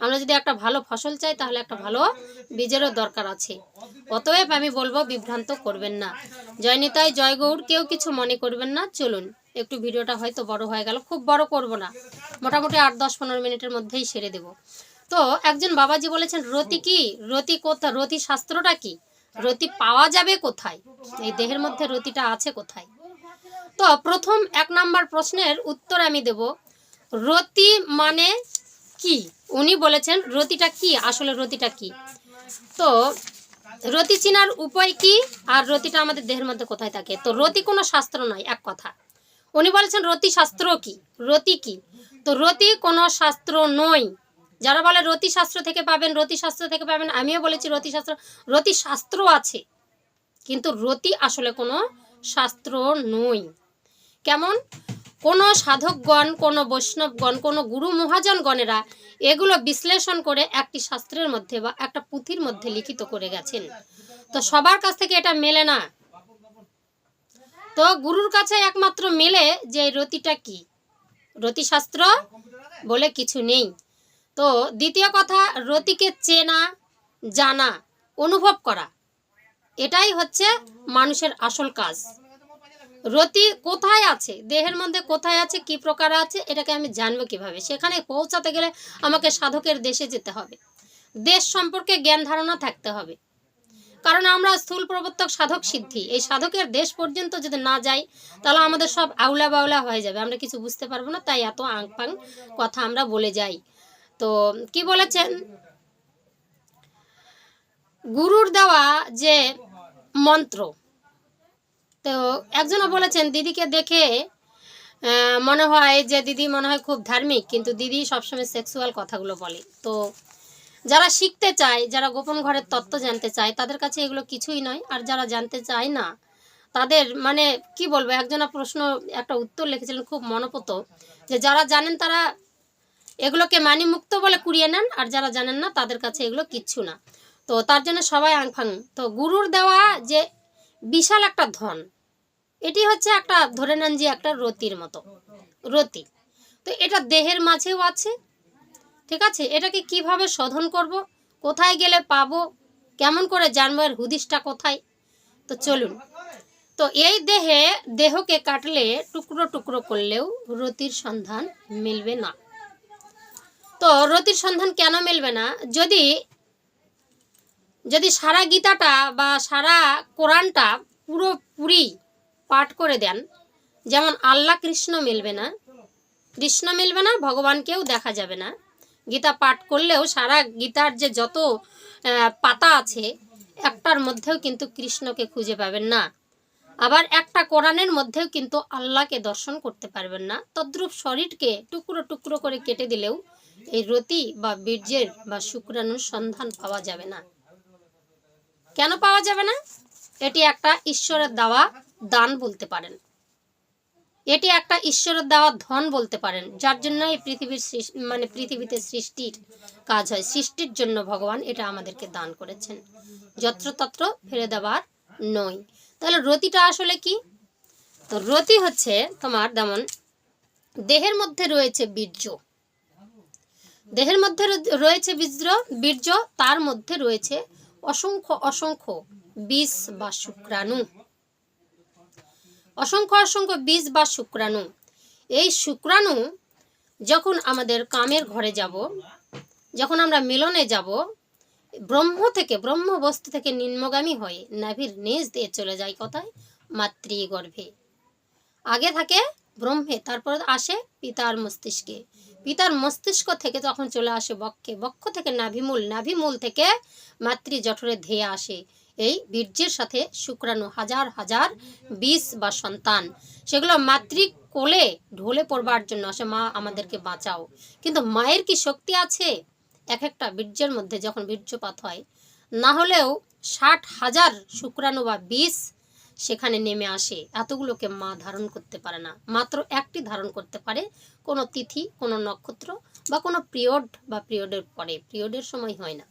আমরা যদি একটা ভালো ফসল চাই, তাহলে একটা ভালো বীজেরও দরকার আছে। অতএব আমি বলব, বিভ্রান্ত করবেন না। জয় নিতাই, জয় গৌর কেউ কিছু মনে করবেন না। চলুন, একটু ভিডিওটা হয়তো বড় হয়ে গেল। খুব বড় করব না। মোটামুটি আট, দশ, পনেরো মিনিটের মধ্যেই সেরে দেব। তো, একজন বাবাজি বলেছেন, রতি কি? রতি কোথা, রতি শাস্ত্রটা কি? রতি পাওয়া যাবে কোথায়? এই দেহের মধ্যে রতিটা আছে কোথায়? তো, প্রথম এক নাম্বার প্রশ্নের উত্তর আমি দেব। রতি মানে কি? উনি বলেছেন, রতিটা কি? আসলে রতিটা কি? তো রতি চিনার উপায় কি? আর রতিটা আমাদের দেহের মধ্যে কোথায় থাকে? তো রতি কোনো শাস্ত্র নয়, এক কথা। উনি বলেছেন, রতি শাস্ত্র কি? রতি কি? তো রতি কোনো শাস্ত্র নয়। যারা বলে রতি শাস্ত্র থেকে পাবেন, রতি শাস্ত্র থেকে পাবেন, আমিও বলেছি রতি শাস্ত্র রতি শাস্ত্র আছে। কিন্তু রতি আসলে কোনো শাস্ত্র নই কেমন? কোনো সাধকগণ, কোনো বৈষ্ণবগণ, কোনো গুরু মহাজনগণেরা এগুলো বিশ্লেষণ করে একটি শাস্ত্রের মধ্যে বা একটা পুঁথির মধ্যে লিখিত করে গেছেন। তো সবার কাছ থেকে এটা মেলে না। তো গুরুর কাছে একমাত্র মেলে যে রতিটা কি? রতিশাস্ত্র বলে কিছু নেই। তো দ্বিতীয় কথা, রতিকে চেনা, জানা, অনুভব করা, এটাই হচ্ছে মানুষের আসল কাজ। রতি কোথায় আছে? দেহের মধ্যে কোথায় আছে? কি প্রকার আছে? এটাকে আমি জানব কীভাবে? সেখানে পৌঁছাতে গেলে আমাকে সাধকের দেশে যেতে হবে। দেশ সম্পর্কে জ্ঞান ধারণা থাকতে হবে। কারণ আমরা স্থূল প্রবর্তক সাধক সিদ্ধি। এই সাধকের দেশ পর্যন্ত যদি না যাই, তাহলে আমাদের সব আউলা বাউলা হয়ে যাবে। আমরা কিছু বুঝতে পারব না, তাই এত আংপাং কথা আমরা বলে যাই। তো কি বলেছেন? গুরুর দেওয়া যে মন্ত্র তো একজনও বলেছেন, দিদিকে দেখে মনে হয় যে দিদি মনে হয় খুব ধার্মিক, কিন্তু দিদি সবসময় সেক্সুয়াল কথাগুলো বলে। তো যারা শিখতে চায়, যারা গোপন ঘরের তত্ত্ব জানতে চায়, তাদের কাছে এগুলো কিছুই নয়। আর যারা জানতে চায় না, তাদের মানে কি বলব, একজনা প্রশ্ন, একটা উত্তর লিখেছিলেন খুব মনোপত, যে যারা জানেন তারা এগুলোকে মানিমুক্ত বলে কুড়িয়ে নেন, আর যারা জানেন না, তাদের কাছে এগুলো কিচ্ছু না। তো তার জন্য সবাই আংফাং তো গুরুর দেওয়া যে বিশাল একটা ধন। এটি হচ্ছে একটা, ধরে নেন যে একটা রতির মতো। রতি। তো এটা দেহের মাঝেও আছে, ঠিক আছে? এটাকে কীভাবে শোধন করব? কোথায় গেলে পাবো? কেমন করে জানব? এর হুদিসটা কোথায়? তো চলুন। তো এই দেহে, দেহকে কাটলে টুকরো টুকরো করলেও রতির সন্ধান মিলবে না। তো রতির সন্ধান কেন মিলবে না? যদি যদি সারা গীতাটা বা সারা কোরআনটা পুরোপুরি পাঠ করে দেন, যেমন আল্লাহ কৃষ্ণ মিলবে না, কৃষ্ণ মিলবে না, ভগবানকেও দেখা যাবে না। গীতা পাঠ করলেও সারা গীতার যে যত পাতা আছে, একটার মধ্যেও কিন্তু কৃষ্ণকে খুঁজে পাবেন না। আবার একটা কোরআনের মধ্যেও কিন্তু আল্লাহকে দর্শন করতে পারবেন না। তদ্রূপ শরীরকে টুকরো টুকরো করে কেটে দিলেও এই রতি বা বীর্যের বা শুক্রাণুর সন্ধান পাওয়া যাবে না। কেন পাওয়া যাবে না? এটি একটা ঈশ্বরের দেওয়া দান বলতে পারেন। এটি একটা ঈশ্বরের দেওয়া ধন বলতে পারেন, যার জন্য এই পৃথিবীর মানে পৃথিবীতে সৃষ্টির কাজ হয়। সৃষ্টির জন্য ভগবান এটা আমাদেরকে দান করেছেন। যত্রতত্র ফেলে দেওয়ার নয়। তাহলে রতিটা আসলে কি? তো রতি হচ্ছে তোমার যেমন দেহের মধ্যে রয়েছে বীর্য। দেহের মধ্যে রয়েছে বীর্য বীর্য তার মধ্যে রয়েছে অসংখ্য অসংখ্য বিষ বা শুক্রাণু। অসংখ্য অসংখ্য বীজ বা শুক্রাণু। এই শুক্রাণু যখন আমাদের কামের ঘরে যাব, যখন আমরা মিলনে যাব, ব্রহ্ম থেকে ব্রহ্ম বস্তু থেকে নিম্নগামী হয়ে নাভির নিচ দিয়ে চলে যায় কোথায় মাতৃগর্ভে। আগে থাকে ব্রহ্মে, তারপর আসে পিতার মস্তিষ্কে। পিতার মস্তিষ্ক থেকে তখন চলে আসে বক্ষে, বক্ষ থেকে নাভিমূল নাভিমূল থেকে মাতৃ জঠরে ধেয়ে আসে। এই বীর্যের সাথে শুক্রাণু হাজার হাজার বিষ বা সন্তান, সেগুলো মাতৃ কোলে ঢলে পড়বার জন্য আসে, মা, আমাদেরকে বাঁচাও। কিন্তু মায়ের কি শক্তি আছে? এক একটা বীর্যের মধ্যে যখন বীর্যপাত হয়, না হলেও ষাট হাজার শুক্রাণু বা বীজ সেখানে নেমে আসে। এতগুলোকে মা ধারণ করতে পারে না। মাত্র একটি ধারণ করতে পারে। কোনো তিথি, কোনো নক্ষত্র বা কোনো পিরিয়ড বা পিরিয়ডের পরে। পিরিয়ডের সময় হয় না।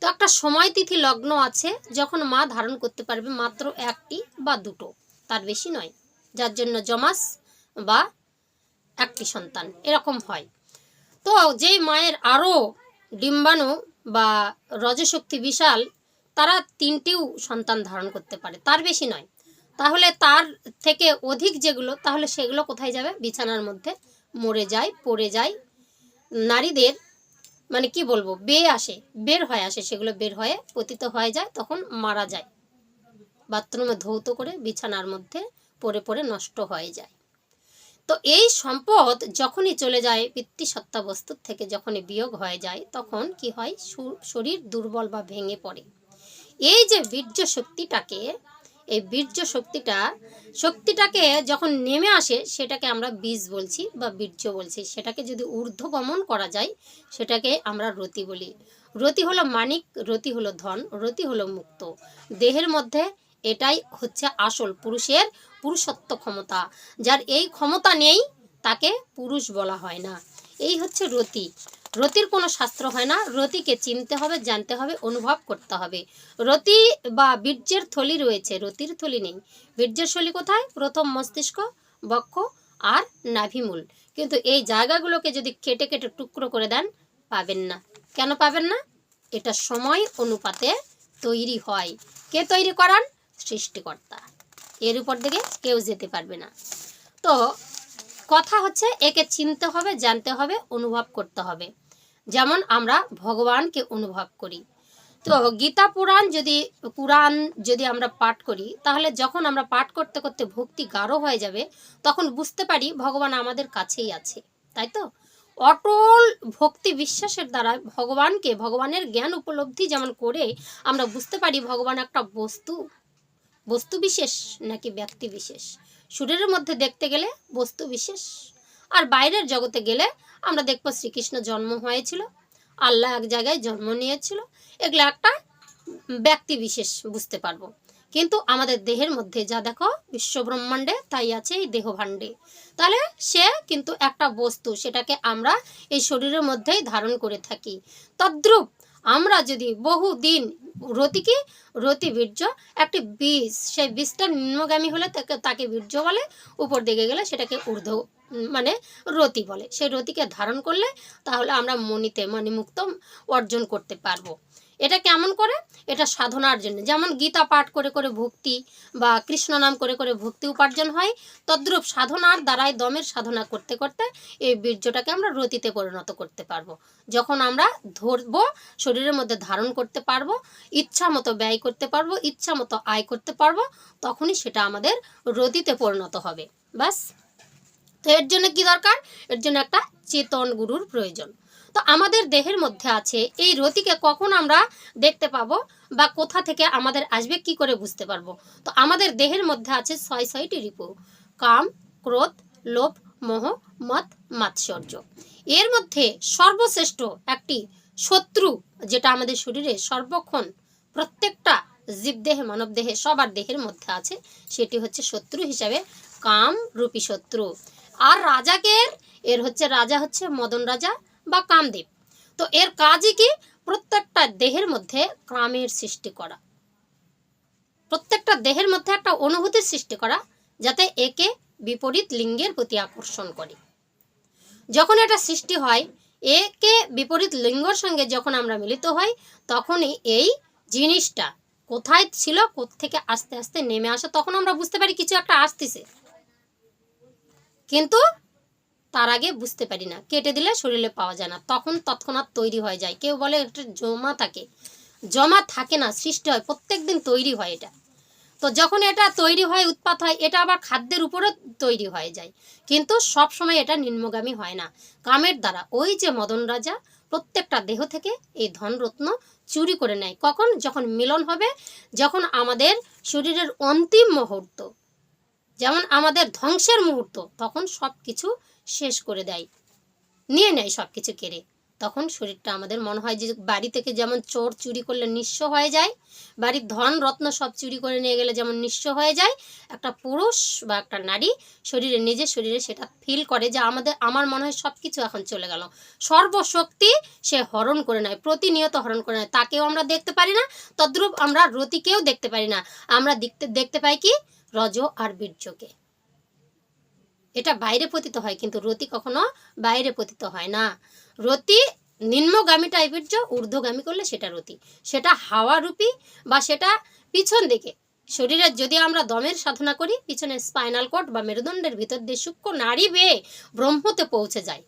তো একটা সময় তিথি লগ্ন আছে, যখন মা ধারণ করতে পারবে মাত্র একটি বা দুটো। তার বেশি নয়। যার জন্য জমাস বা একটি সন্তান। এরকম হয়। তো যেই মায়ের আরও ডিম্বাণু বা রজশক্তি বিশাল, তারা তিনটিও সন্তান ধারণ করতে পারে। তার বেশি নয়। তাহলে তার থেকে অধিক যেগুলো, তাহলে সেগুলো কোথায় যাবে? বিছানার মধ্যে। মরে যায়, পড়ে যায়। নারীদের মানে কি বলব? বেয়ে আসে, বের হয়ে আসে, সেগুলো বের হয়ে পতিত হয়ে যায়, তখন মারা যায়। বাথরুমে ধৌত করে বিছানার মধ্যে পড়ে পড়ে নষ্ট হয়ে যায়। তো এই সম্পদ যখনই চলে যায় পিতৃসত্তা বস্তুর থেকে যখনই বিয়োগ হয়ে যায়, তখন কি হয়? শরীর দুর্বল বা ভেঙে পড়ে। এই যে বীর্য শক্তিটাকে এই বীর্য শক্তিটা, শক্তিটাকে যখন নেমে আসে, সেটাকে আমরা বীজ বলছি বা বীর্য বলছি। সেটাকে যদি ঊর্ধ্বগমন করা যায়, সেটাকে আমরা রতি বলি। রতি হলো মানিক, রতি হলো ধন, রতি হলো মুক্ত। দেহের মধ্যে এটাই হচ্ছে আসল পুরুষের পুরুষত্ব ক্ষমতা। যার এই ক্ষমতা নেই, তাকে পুরুষ বলা হয় না। এই হচ্ছে রতি। রতির কোনো শাস্ত্র হয় না। রতিকে চিনতে হবে, জানতে হবে, অনুভব করতে হবে। রতি বা বীর্যের থলি রয়েছে, রতির থলি নেই। বীর্যের থলি কোথায়? প্রথম মস্তিষ্ক, বক্ষ আর নাভিমূল। কিন্তু এই জায়গাগুলোকে যদি কেটে কেটে টুকরো করে দেন, পাবেন না। কেন পাবেন না? এটা সময় অনুপাতে তৈরি হয়। কে তৈরি করান? সৃষ্টিকর্তা। এর উপর দিকে কেউ যেতে পারবে না। তো কথা হচ্ছে, একে চিনতে হবে, জানতে হবে, অনুভব করতে হবে। যেমন আমরা ভগবানকে অনুভব করি। তো গীতা পুরাণ যদি পুরাণ যদি আমরা পাঠ করি, তাহলে যখন আমরা পাঠ করতে করতে ভক্তি গাঢ় হয়ে যাবে, তখন বুঝতে পারি ভগবান আমাদের কাছেই আছে, তাই তো? অটল ভক্তি বিশ্বাসের দ্বারা ভগবানকে, ভগবানের জ্ঞান উপলব্ধি যেমন করে আমরা বুঝতে পারি ভগবান একটা বস্তু বস্তু বিশেষ নাকি ব্যক্তি বিশেষ। শরীরের মধ্যে দেখতে গেলে বস্তু বিশেষ, আর বাইরের জগতে গেলে আমরা দেখব শ্রীকৃষ্ণ জন্ম হয়েছিল, আল্লাহ এক জায়গায় জন্ম নিয়েছিল, এগুলো একটা ব্যক্তি বিশেষ বুঝতে পারব। কিন্তু আমাদের দেহের মধ্যে যা দেখো, বিশ্বব্রহ্মাণ্ডে তাই আছে এই দেহভাণ্ডে। তাহলে সে কিন্তু একটা বস্তু, সেটাকে আমরা এই শরীরের মধ্যেই ধারণ করে থাকি। তদ্রূপ আমরা যদি বহু দিন রতি কি রতি বীর্য, একটি বীজ সেই বীজটা নিম্নগামী হলে তাকে তাকে বীর্য বলে, উপর দিকে গেলে সেটাকে ঊর্ধ্ব মানে রতি বলে। সেই রতিকে ধারণ করলে তাহলে আমরা মনিতে মানে মুক্ত অর্জন করতে পারব। এটা কেমন করে? এটা সাধনার জন্য। যেমন গীতা পাঠ করে করে ভক্তি বা কৃষ্ণ নাম করে করে ভক্তি উপার্জন হয়, তদ্রূপ সাধনার দ্বারাই দমের সাধনা করতে করতে এই বীর্যটাকে আমরা রতিতে পরিণত করতে পারব। যখন আমরা ধরবো, শরীরের মধ্যে ধারণ করতে পারব, ইচ্ছা মতো ব্যয় করতে পারব, ইচ্ছা মতো আয় করতে পারব, তখনই সেটা আমাদের রতিতে পরিণত হবে। বাস তো এর জন্য কি দরকার? এর জন্য একটা চেতন গুরুর প্রয়োজন। তো আমাদের দেহের মধ্যে আছে, এই রতিকে কখন আমরা দেখতে পাবো বা কোথা থেকে আমাদের আসবে কি করে বুঝতে পারব? তো আমাদের দেহের মধ্যে আছে ছয় ছয়টি রিপু, কাম, ক্রোধ, লোভ, মোহ, মত, মাৎসর্য। এর মধ্যে সর্বশ্রেষ্ঠ একটি শত্রু, যেটা আমাদের শরীরে সর্বক্ষণ প্রত্যেকটা জীবদেহে, মানবদেহে, সবার দেহের মধ্যে আছে, সেটি হচ্ছে শত্রু হিসাবে কাম রূপী শত্রু। আর রাজাকে এর হচ্ছে, রাজা হচ্ছে মদন রাজা বা কামদেব তো এর কাজই কি? প্রত্যেকটা দেহের মধ্যে কামের সৃষ্টি করা। প্রত্যেকটা দেহের মধ্যে একটা অনুভূতির সৃষ্টি করা, যাতে একে বিপরীত লিঙ্গের প্রতি আকর্ষণ করে। যখন এটা সৃষ্টি হয়, একে বিপরীত লিঙ্গর সঙ্গে যখন আমরা মিলিত হই, তখনই এই জিনিসটা কোথায় ছিল থেকে আস্তে আস্তে নেমে আসে, তখন আমরা বুঝতে পারি কিছু একটা আসতেছে। কিন্তু তার আগে বুঝতে পারি না। কেটে দিলে শরীরে পাওয়া যায় না। তখন তৎক্ষণাৎ তৈরি হয়ে যায়। কেউ বলে একটা জমা থাকে। জমা থাকে না, সৃষ্টি হয়। প্রত্যেক দিন তৈরি হয় এটা। তো যখন এটা তৈরি হয়, উৎপাত হয়, এটা আবার খাদ্যের উপরে তৈরি হয়ে যায়। কিন্তু সব সময় এটা নিম্নগামী হয় না। কামের দ্বারা। ওই যে মদন রাজা প্রত্যেকটা দেহ থেকে এই ধনরত্ন চুরি করে নেয়। কখন? যখন মিলন হবে, যখন আমাদের শরীরের অন্তিম মুহূর্ত, যেমন আমাদের ধ্বংসের মুহূর্ত, তখন সব কিছু শেষ করে দেয়। নিয়ে নেয় সব কিছু কেড়ে। তখন শরীরটা আমাদের মনে হয় যে বাড়ি থেকে যেমন চোর চুরি করলে নিঃস্ব হয়ে যায়, বাড়ির ধন রত্ন সব চুরি করে নিয়ে গেলে যেমন নিঃস্ব হয়ে যায়, একটা পুরুষ বা একটা নারী শরীরে, নিজের শরীরে সেটা ফিল করে যে আমাদের, আমার মনে হয় সব কিছু এখন চলে গেল। সর্বশক্তি সে হরণ করে নেয়, প্রতিনিয়ত হরণ করে নেয়। তাকেও আমরা দেখতে পারি না, তদ্রূপ আমরা রতিকেও দেখতে পারি না। আমরা দেখতে দেখতে পাই কি? রজ আর বীর্যকে। এটা বাইরে পতিত হয়, কিন্তু রতি কখনো বাইরে পতিত হয় না। রতি নিম্নগামী টাইপের যে ঊর্ধ্বগামী করলে সেটা রতি। সেটা হাওয়া রূপী বা সেটা পিছন দিকে। শরীরের যদি আমরা দমের সাধনা করি, পিছনে স্পাইনাল কর্ড বা মেরুদণ্ডের ভিতর দিয়ে সূক্ষ্ম নারী বেয়ে ব্রহ্মতে পৌঁছে যায়।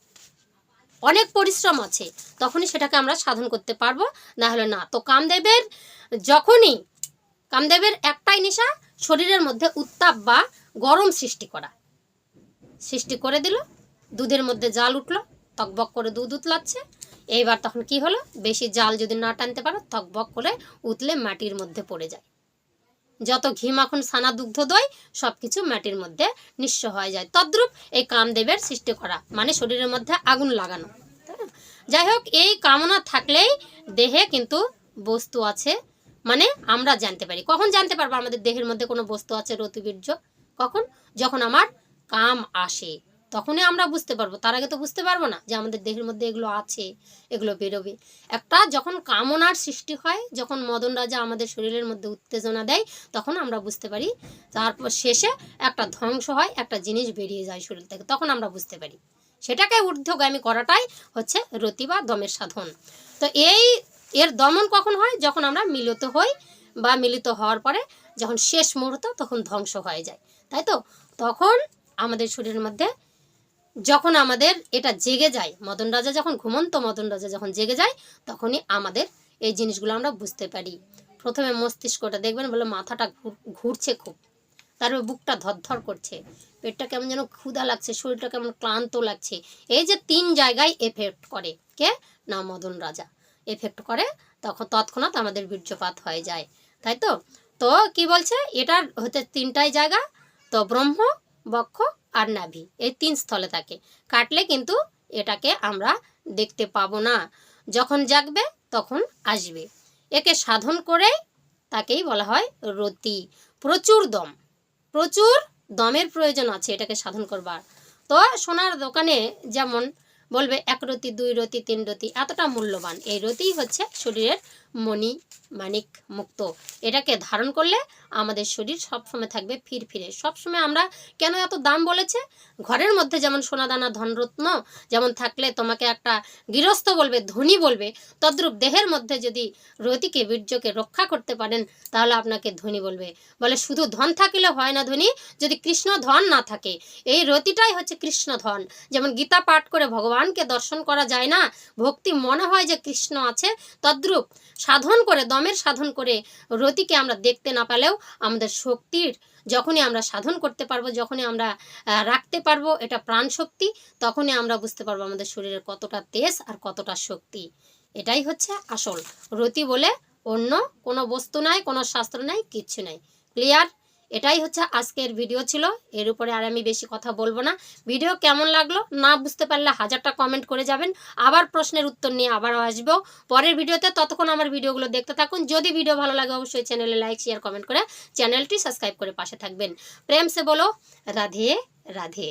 অনেক পরিশ্রম আছে, তখনই সেটাকে আমরা সাধন করতে পারব না হলে না। তো কামদেবের যখনই, কামদেবের একটাই নেশা, শরীরের মধ্যে উত্তাপ বা গরম সৃষ্টি করা। সৃষ্টি করে দিল, দুধের মধ্যে জাল উঠল তকবক করে দুধ উতলাচ্ছে। এইবার তখন কি হলো? বেশি জাল যদি না টানতে পারো তকবক করে উতলে মাটির মধ্যে পড়ে যায়। যত ঘি, মাখন সানা দুগ্ধ, দই সব কিছু মাটির মধ্যে নিঃস্ব হয়ে যায়। তদ্রূপ এই কামদেবের সৃষ্টি করা মানে শরীরের মধ্যে আগুন লাগানো। যাই হোক, এই কামনা থাকলেই দেহে কিন্তু বস্তু আছে মানে আমরা জানতে পারি। কখন জানতে পারব? আমাদের দেহের মধ্যে কোনো বস্তু আছে, রতিবীর্য? কখন? যখন আমার কাম আসে, তখনই আমরা বুঝতে পারব। তার আগে তো বুঝতে পারব না যে আমাদের দেহের মধ্যে এগুলো আছে, এগুলো বেরোবে। একটা যখন কামনার সৃষ্টি হয়, যখন মদন রাজা আমাদের শরীরের মধ্যে উত্তেজনা দেয়, তখন আমরা বুঝতে পারি। তারপর শেষে একটা ধ্বংস হয়, একটা জিনিস বেরিয়ে যায় শরীর থেকে, তখন আমরা বুঝতে পারি। সেটাকে ঊর্ধ্বগামী করাটাই হচ্ছে রতি বা দমের সাধন। তো এই, এর দমন কখন হয়? যখন আমরা মিলিত হই বা মিলিত হওয়ার পরে, যখন শেষ মুহূর্ত, তখন ধ্বংস হয়ে যায়। তাই তো? তখন আমাদের শরীরের মধ্যে যখন আমাদের এটা জেগে যায়, মদন রাজা যখন ঘুমন্ত মদন রাজা যখন জেগে যায়, তখনই আমাদের এই জিনিসগুলো আমরা বুঝতে পারি। প্রথমে মস্তিষ্কটা দেখবেন বলে মাথাটা ঘুর- ঘুরছে খুব। তারপরে বুকটা ধরধর করছে। পেটটা কেমন যেন ক্ষুধা লাগছে, শরীরটা কেমন ক্লান্ত লাগছে। এই যে তিন জায়গায় এফেক্ট করে। কে? না, মদন রাজা। এফেক্ট করে, তখন তৎক্ষণাৎ আমাদের বীর্যপাত হয়ে যায়। তাই তো? তো কি বলছে? এটার হতে তিনটাই জায়গা। তো ব্রহ্ম বক্ষ আর নাভি, এই তিন স্থলে থাকে। কাটলে কিন্তু এটাকে আমরা দেখতে পাবো না। যখন জাগবে, তখন আসবে। একে সাধন করে তাকেই বলা হয় রতি। প্রচুর দম। প্রচুর দমের প্রয়োজন আছে এটাকে সাধন করবার। তো সোনার দোকানে যেমন বলবে, এক রতি, দুই রতি, তিন রতি, এতটা মূল্যবান। এই রতিই হচ্ছে শরীরের মণি মানিক মুক্ত। এটাকে ধারণ করলে আমাদের শরীর সবসময় থাকবে ফির ফিরফিরে। সবসময় আমরা কেন এত দাম বলেছে? ঘরের মধ্যে যেমন সোনাদানা, ধনরত্ন যেমন থাকলে তোমাকে একটা গৃহস্থ বলবে, ধনী বলবে, তদ্রূপ দেহের মধ্যে যদি রতিকে, বীর্যকে রক্ষা করতে পারেন, তাহলে আপনাকে ধনী বলবে। বলে শুধু ধন থাকিলে হয় না ধনী, যদি কৃষ্ণ ধন না থাকে, এই রতিটাই হচ্ছে কৃষ্ণ ধন। যেমন গীতা পাঠ করে ভগবানকে দর্শন করা যায় না, ভক্তি মনে হয় যে কৃষ্ণ আছে, তদ্রূপ সাধন করে, দমের সাধন করে রতিকে আমরা দেখতে না পেলেও আমাদের শক্তির, যখনই আমরা সাধন করতে পারব, যখনই আমরা রাখতে পারব এটা প্রাণ শক্তি তখনই আমরা বুঝতে পারব আমাদের শরীরের কতটা তেজ আর কতটা শক্তি। এটাই হচ্ছে আসল। রতি বলে অন্য কোনো বস্তু নাই, কোনো শাস্ত্র নাই, কিচ্ছু নাই। ক্লিয়ার এটাই হচ্ছে আজকের ভিডিও ছিল। এর উপরে আর আমি বেশি কথা বলব না। ভিডিও কেমন লাগল না বুঝতে পারলে হাজারটা কমেন্ট করে যাবেন। আবার প্রশ্নের উত্তর নিয়ে আবারও আসব। পরের ভিডিওতে ততক্ষণ আমার ভিডিওগুলো দেখতে থাকুন। যদি ভিডিও ভালো লাগে অবশ্যই চ্যানেলে লাইক শেয়ার কমেন্ট করে চ্যানেলটি সাবস্ক্রাইব করে পাশে থাকবেন। প্রেম সে বলো, রাধে রাধে।